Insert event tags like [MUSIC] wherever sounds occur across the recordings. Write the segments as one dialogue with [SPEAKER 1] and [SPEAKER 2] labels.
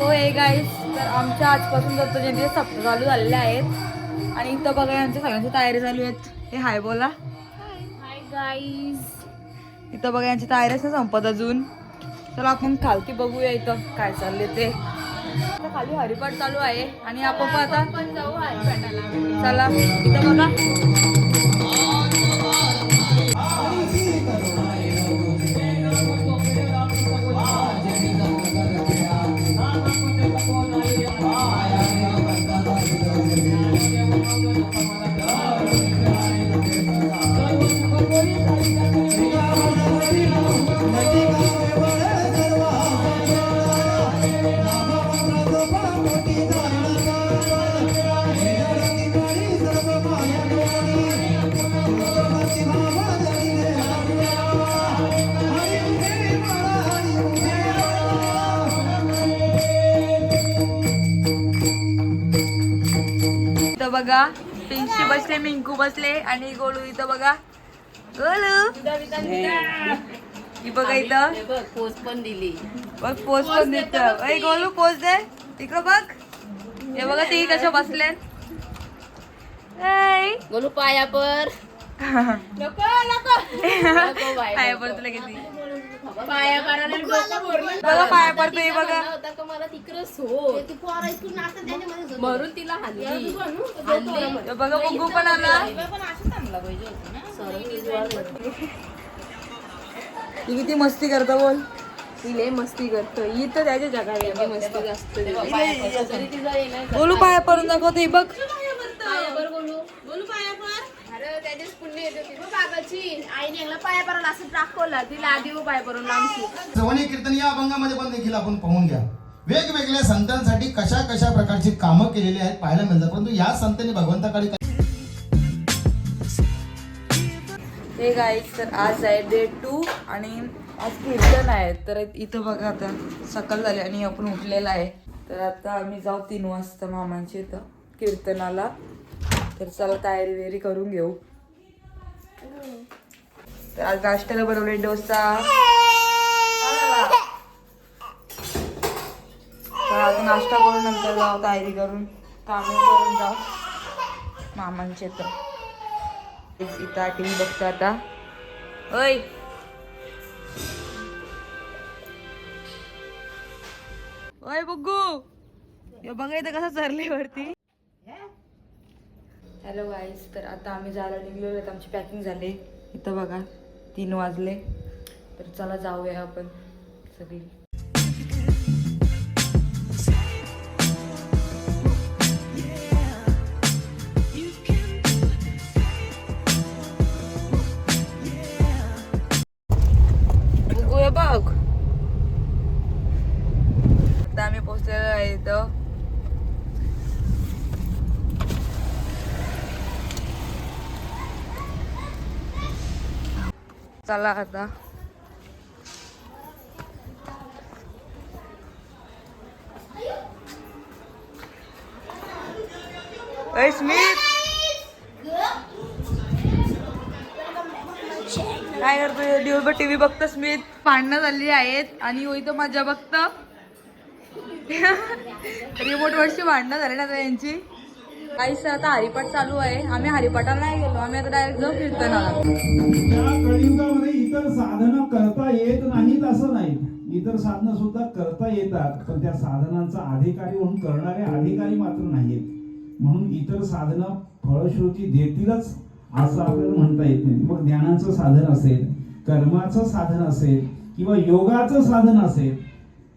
[SPEAKER 1] हो hey guys तर आमच्या आजपासून दत्त जयंतीचे सप्ताह चालू झालेले आहेत. आणि इथं बघा आमच्या सगळ्यांची तयारी चालू आहेत. हे हाय बोला.
[SPEAKER 2] हाय गाईज
[SPEAKER 1] इथं बघा यांची तयारीच नाही संपत अजून. चला आपण खालती बघूया इथं काय चालले ते. खाली हरिपाठ चालू आहे. आणि आपण पण आता चला इथं बघा. बघा पिंशी बसले मिंकू बसले आणि गोलू इथं बघा. गोलू. ही बघा इथं.
[SPEAKER 2] पोस्ट पण दिली.
[SPEAKER 1] बघ पोच पण देत गोलू पोच दे. तिकडं बघ. हे बघा ते कशा बसले
[SPEAKER 2] बोलू पाया पर. नको नको. नको बाय,
[SPEAKER 1] पाया
[SPEAKER 2] नको.
[SPEAKER 1] पडतो किती
[SPEAKER 2] पाया.
[SPEAKER 1] बघा पडतो हे बघा.
[SPEAKER 2] तिला
[SPEAKER 1] बघा बघू पण आला. किती मस्ती करतो बोल.
[SPEAKER 2] ती लय मस्ती करतो ही तर त्याच्या जगात एवढी मस्ती जास्त
[SPEAKER 1] गोलू पाया पडून हे
[SPEAKER 2] बोलू. बोलू येते ती बघ
[SPEAKER 3] कीर्तन या अभंगामध्ये पण देखील आपण पाहून घ्या. वेगवेगळ्या संतांसाठी कशा कशा प्रकारची कामं केलेली आहेत पाहायला मिळतात. परंतु या संतांनी भगवंताकडे
[SPEAKER 1] हे गाईज तर आज आहे डे टू आणि आज कीर्तन आहे. तर इथं बघा आता सकाळ झाली आणि आपण उठलेला आहे. तर आता आम्ही जाऊ तीन वाजता मामांच्या इथं कीर्तनाला. तर चला तयारी वेरी करून घेऊ. तर आज नाश्त्याला बनवले डोसा. तर आज नाश्ता करून नंतर जाऊ तयारी करून. कामे करून जाऊ मामांच्या इथं. इथं आठवी बघतो आता. ओय! ओय बघू हे बघा इथं कसं चरले वरती. हॅलो गाईज तर आता आम्ही जायला निघलेलो आहेत. आमची पॅकिंग झाली. इथं बघा तीन वाजले. तर चला जाऊया आपण सगळी. आता आहे चला आता काय करतोय दिवसभर टीव्ही बघत स्मित भांडणं झाली आहेत आणि होई तर मजा बघत. [LAUGHS] रिमोट वरची भांडणं झाली ना आता यांची. काहीच आता हरिपाठ चालू आहे. आम्ही हरिपाठाला नाही गेलो. आम्ही आता डायरेक्ट जाऊ कीर्तनाला.
[SPEAKER 4] इतर साधनं करता येत नाहीत असं नाही. इतर साधनं सुद्धा करता येतात पण त्या साधनांचा अधिकारी म्हणून करणारे अधिकारी मात्र नाहीत म्हणून इतर साधनं फळश्रुती देतीलच असं आपल्याला म्हणता येत नाही. मग ज्ञानाचं साधन असेल कर्माचं साधन असेल किंवा योगाचं साधन असेल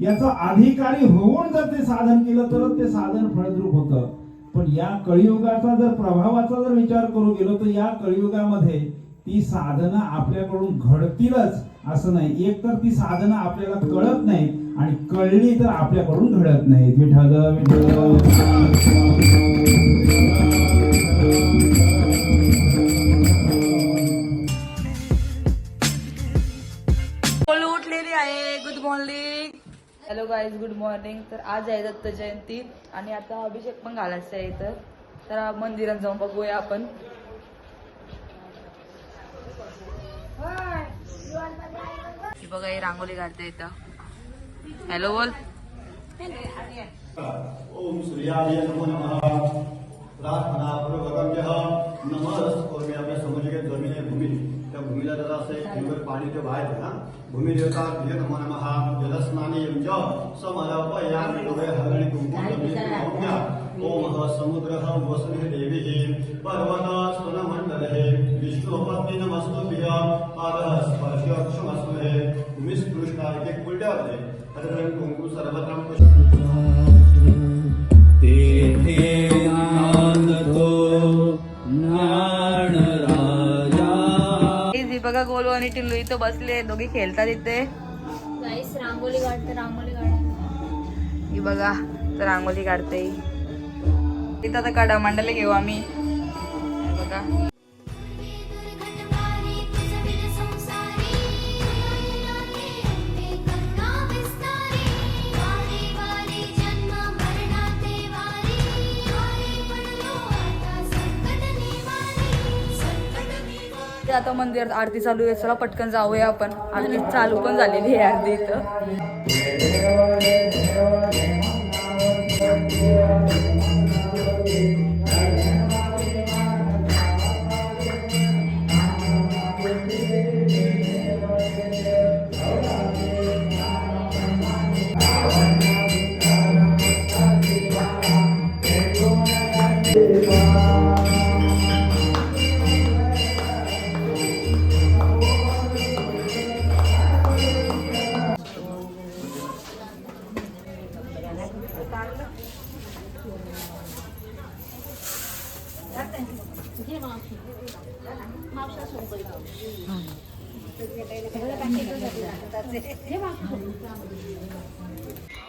[SPEAKER 4] याचा अधिकारी होऊन जर ते साधन केलं तरच ते साधन फळद्रूप होतं. पण या कळियुगाचा जर प्रभावाचा जर विचार करू गेलो तर या कळियुगामध्ये ती साधनं आपल्याकडून घडतीलच असं नाही. एक तर ती साधनं आपल्याला कळत नाही आणि कळली तर आपल्याकडून घडत नाही. विठ्ठल
[SPEAKER 1] बोलू उठलेली आहे. Good morning hello guys good morning तर आज आहे दत्त जयंती आणि आता अभिषेक पण घालायचा आहे इथं. तर मंदिरात जाऊन बघूया आपण. बघा ही रांगोळी घालते इथं. हॅलो बोल.
[SPEAKER 5] ओम सूर्याय नमो नमः. प्रार्थना पूर्वकम्यः नमस्कोर मी आपल्यासमोर त्या भूमीला जरा असं ठेवर पाणी ते बाहेर ना भूमी देवता तुझे नमो नमः जलस्नाने यंच समर्पयामि डोळे हरणी कुंकुम ओम ह समुद्र वसुधे देवी पर्वत स्तनमंडल हे विष्णुपत्नी नमस्तुभ्य पाद स्पर्श क्षमस्तु हे भूमी स्पृष्टा एक उलट्यावर दे हरिद्र कुंकुम सर्वत्र
[SPEAKER 1] बघा गोलू आणि टिल्लू इथं बसले दोघे खेळतात इथे.
[SPEAKER 2] रांगोली काढते रांगोली
[SPEAKER 1] ही बघा तर रांगोली काढते तिथं आता काढा मंडले घेऊ आम्ही. बघा. ते आता मंदिरात आरती चालू आहे चला पटकन जाऊया आपण. आरती चालू पण झालेली आहे आरती इथं.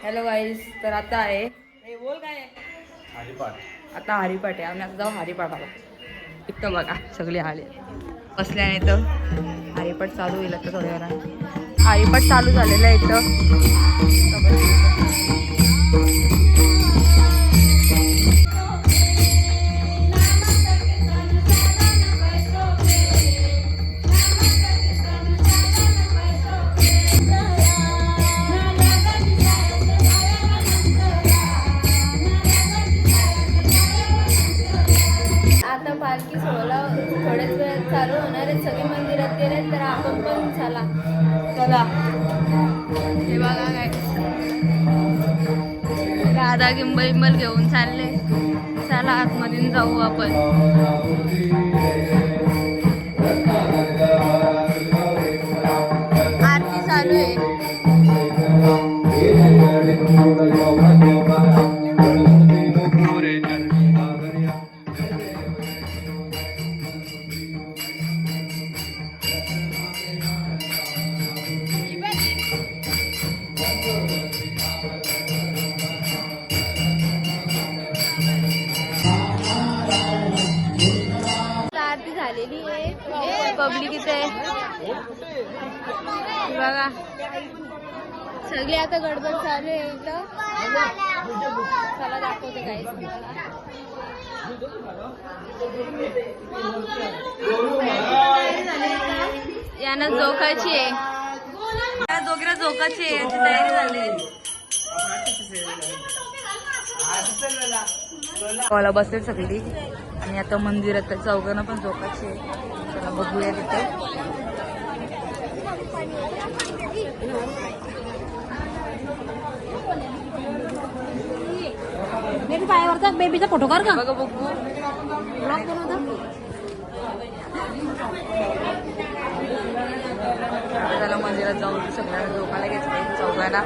[SPEAKER 1] हॅलो गाईज तर आता आहे. हे बोल काय? आता हरिपाठ आहे. आम्ही आता जाऊ हरिपाठाला इथं बघा सगळे आले. बसल्याने इथं. हरिपाठ चालू होईल आता थोड्या वेळा हरिपाठ चालू झालेलं आहे इथं.
[SPEAKER 2] चला. हे बघा काय राधा गिंबल बिंबल घेऊन चालले. चला आतमधून जाऊ आपण. पब्लिक इथे बघा. सगळी आता गडबड चालू आहे इथं. चला दाखवते काय यांना जोकाची आहे.
[SPEAKER 1] या दोघीला जोकाची आहे, याची तयारी झाली. बसेल सगळी. आणि आता मंदिरात चौघांना पण झोकाची आहे. बघूया तिथे
[SPEAKER 6] बेबी पायावरचा बेबीचा फोटो काढ का
[SPEAKER 1] बघा बघू
[SPEAKER 6] ब्लॉग बनवता
[SPEAKER 1] त्याला मंदिरात जाऊन सगळ्यांना झोपायला घेतलंय चौघांना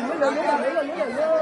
[SPEAKER 6] 没有，
[SPEAKER 2] 没有，没有，没有。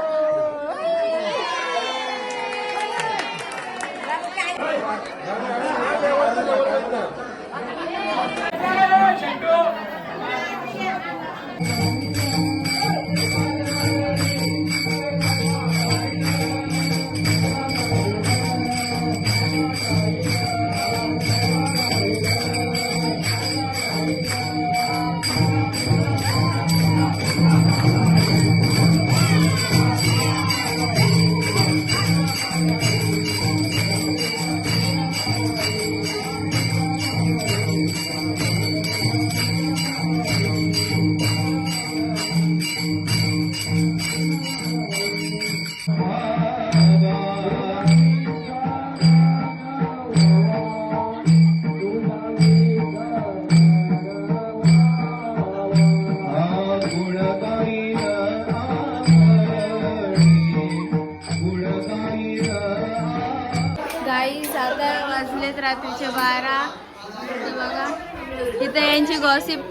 [SPEAKER 2] Amém.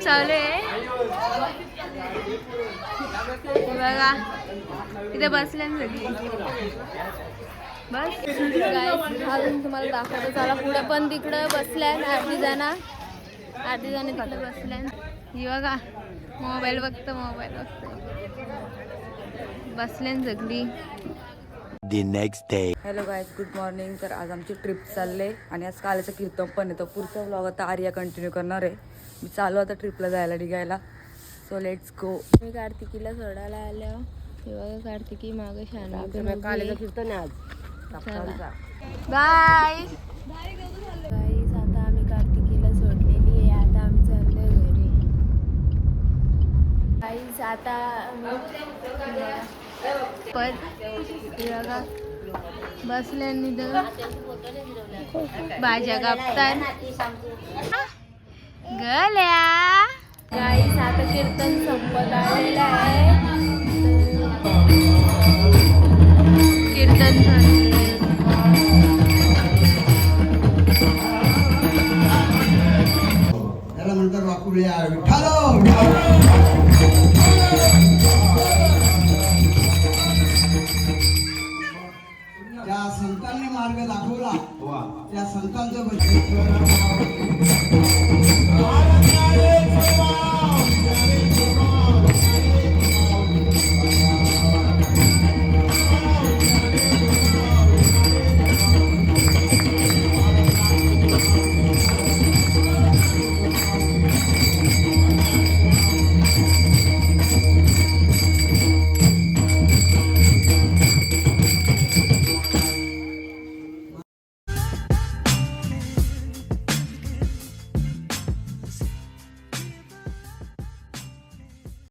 [SPEAKER 2] चालू आहे. बघा इथे बसल्या सगळी. बस. अजून तुम्हाला दाखवतो. चला पुढे पण तिकडं बसल्या अर्धी जण. अर्धी जण तिकडे बसल्या ही बघा मोबाईल बघतो मोबाईल बघतो. बसल्या ना सगळी.
[SPEAKER 7] The next day.
[SPEAKER 1] Hello guys good morning तर आज आमची ट्रिप चालले आणि आज कालाचं कीर्तन पण येतं पुढचा ब्लॉग आता आर्या कंटिन्यू करणार आहे. मी चालू आता ट्रिपला जायला निघायला. सो लेट्स गो
[SPEAKER 2] मी कार्तिकीला सोडायला आलो हे बघा कार्तिकी मागे शान
[SPEAKER 1] कीर्तन आहे
[SPEAKER 2] बाय गाईज आता आम्ही कार्तिकीला सोडलेली आहे. आता आम्ही चाललोय घरी. गाईज आता पण बघा. बसले निधन भाज्या कापतात गल्या. गाईस सात कीर्तन संपत आलेलं आहे. कीर्तन त्याला म्हणतात वाकुळ्या विठालो त्या संतांनी मार्ग दाखवला त्या संतांचं